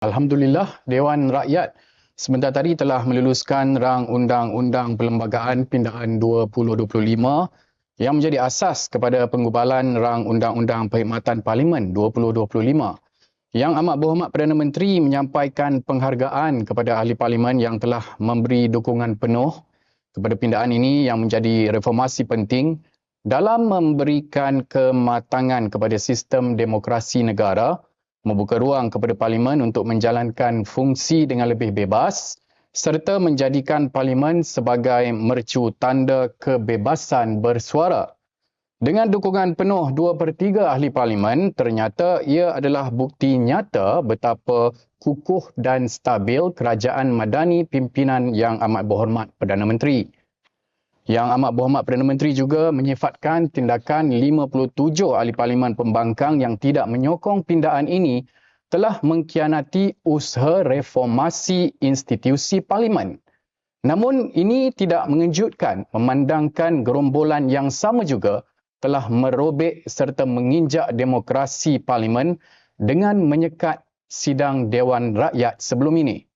Alhamdulillah, Dewan Rakyat sebentar tadi telah meluluskan rang undang-undang perlembagaan pindaan 2025 yang menjadi asas kepada penggubalan rang undang-undang perkhidmatan parlimen 2025. Yang amat berhormat Perdana Menteri menyampaikan penghargaan kepada ahli parlimen yang telah memberi dukungan penuh kepada pindaan ini yang menjadi reformasi penting dalam memberikan kematangan kepada sistem demokrasi negara membuka ruang kepada parlimen untuk menjalankan fungsi dengan lebih bebas serta menjadikan parlimen sebagai mercu tanda kebebasan bersuara. Dengan dukungan penuh 2 per 3 ahli parlimen, ternyata ia adalah bukti nyata betapa kukuh dan stabil kerajaan madani pimpinan yang amat berhormat Perdana Menteri. Yang amat berhormat Perdana Menteri juga menyifatkan tindakan 57 ahli parlimen pembangkang yang tidak menyokong pindaan ini telah mengkhianati usaha reformasi institusi parlimen. Namun ini tidak mengejutkan memandangkan gerombolan yang sama juga telah merobek serta menginjak demokrasi parlimen dengan menyekat sidang Dewan Rakyat sebelum ini.